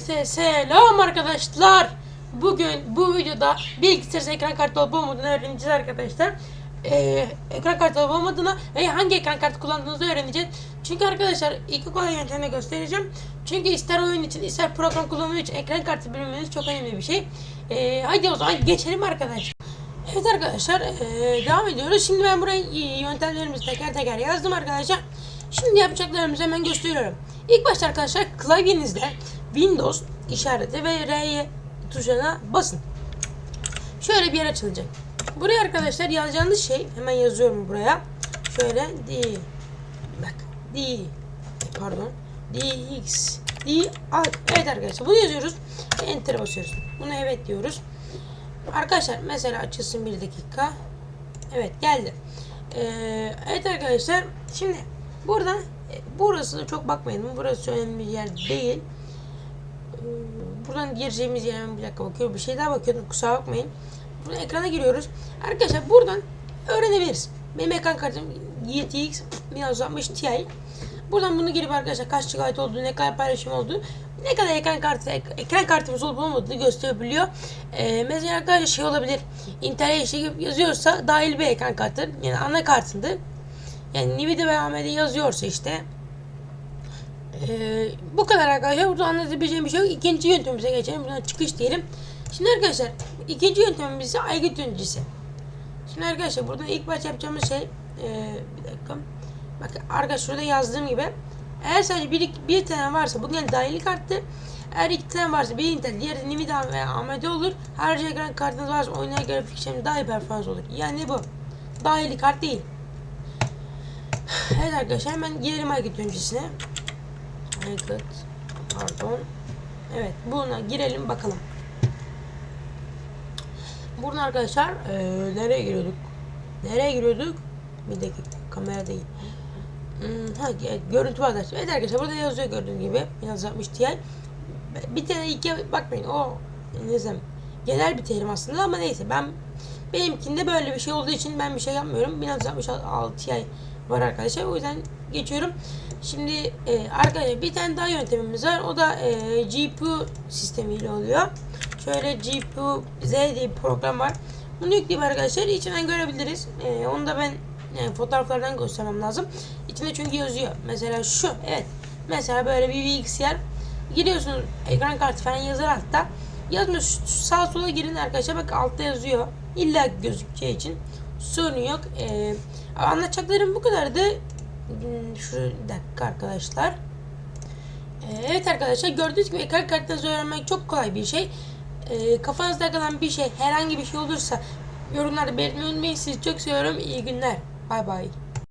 Herkese selam arkadaşlar. Bugün bu videoda bilgisayar ekran kartı olup olmadığını öğreneceğiz arkadaşlar. Ee, ekran kartı olup olmadığını ve hangi ekran kartı kullandığınızı öğreneceğiz. Çünkü arkadaşlar iki kolay yöntemini göstereceğim. Çünkü ister oyun için ister program kullanımı için ekran kartı bilmeniz çok önemli bir şey. Ee, hadi o zaman geçelim arkadaşlar. Evet arkadaşlar ee, devam ediyoruz. Şimdi ben buraya e, yöntemlerimizi teker teker yazdım arkadaşlar. Şimdi yapacaklarımızı hemen gösteriyorum. İlk başta arkadaşlar klavyenizde Windows işareti ve R tuşuna basın. Şöyle bir yer açılacak. Buraya arkadaşlar yazacağınız şey hemen yazıyorum buraya. Şöyle D bak D pardon DX D Evet arkadaşlar bunu yazıyoruz. Enter basıyoruz. Bunu evet diyoruz. Arkadaşlar mesela açılsın bir dakika. Evet geldi. Ee, evet arkadaşlar şimdi buradan e, burası çok bakmayın. Burası önemli bir yer değil. Buradan gireceğimiz yere hemen bir dakika bakıyorum. Bir şey daha bakıyordum kusura bakmayın. Buradan ekrana giriyoruz. Arkadaşlar buradan öğrenebiliriz. Benim ekran kartım GTX 1060 Ti. Buradan bunu girip arkadaşlar kaç GB olduğu, ne kadar paylaşım olduğu, ne kadar ekran kartı ek- ekran kartımız olup olmadığını gösterebiliyor. Ee, mesela arkadaşlar şey olabilir. Intel HD yazıyorsa dahil bir ekran kartı. Yani ana kartındır. Yani Nvidia ve AMD yazıyorsa işte ee, bu kadar arkadaşlar. Burada anlatabileceğim bir şey yok. İkinci yöntemimize geçelim. Buradan çıkış diyelim. Şimdi arkadaşlar ikinci yöntemimiz ise aygıt yöneticisi. Şimdi arkadaşlar burada ilk başta yapacağımız şey ee, bir dakika. Bakın arkadaşlar şurada yazdığım gibi eğer sadece bir, bir tane varsa bu gene dahili karttı. Eğer iki tane varsa bir Intel, diğeri Nvidia veya AMD olur. Ayrıca ekran kartınız varsa oynaya grafik işlemi daha iyi performans olur. Yani bu. Dahili kart değil. Evet arkadaşlar hemen gelelim aygıt yöneticisine. Aygıt. Pardon. Evet buna girelim bakalım. Buradan arkadaşlar eee, nereye giriyorduk? Nereye giriyorduk? Bir dakika kamera değil. Hmm, ha, görüntü var. Evet arkadaşlar burada yazıyor gördüğünüz gibi. 1060 Ti. Bir tane iki bakmayın o ne desem genel bir terim aslında ama neyse ben benimkinde böyle bir şey olduğu için ben bir şey yapmıyorum. 1066 Ti var arkadaşlar. O yüzden geçiyorum. Şimdi e, arkadaşlar bir tane daha yöntemimiz var. O da e, GPU sistemiyle oluyor. Şöyle GPU Z diye bir program var. Bunu yükleyip arkadaşlar içinden görebiliriz. E, onu da ben yani fotoğraflardan göstermem lazım. İçinde çünkü yazıyor. Mesela şu. Evet. Mesela böyle bir bilgisayar. Giriyorsunuz ekran kartı falan yazar altta. Şu Sağa sola girin arkadaşlar. Bak altta yazıyor. İlla gözükeceği için. Sorun yok. Ee, anlatacaklarım bu kadardı. Hmm, Şu bir dakika arkadaşlar. Ee, evet arkadaşlar gördüğünüz gibi ekran kartınızı öğrenmek çok kolay bir şey. Ee, kafanızda kalan bir şey herhangi bir şey olursa yorumlarda belirtmeyi unutmayın. Sizi çok seviyorum. İyi günler. Bay bay.